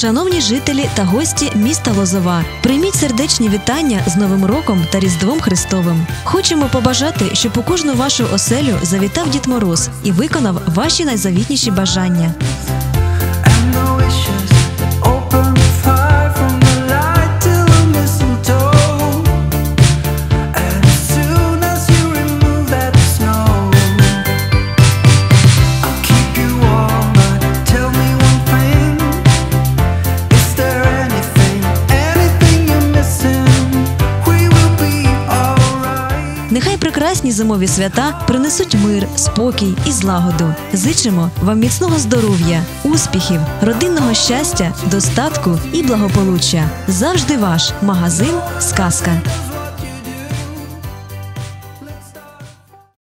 Шановні жителі та гості міста Лозова, прийміть сердечні вітання з Новим роком та Різдвом Христовим. Хочемо побажати, щоб у кожну вашу оселю завітав Дід Мороз і виконав ваші найзавітніші бажання. Нехай прекрасні зимові свята принесуть мир, спокій і злагоду. Зичимо вам міцного здоров'я, успіхів, родинного щастя, достатку і благополуччя. Завжди ваш магазин Сказка.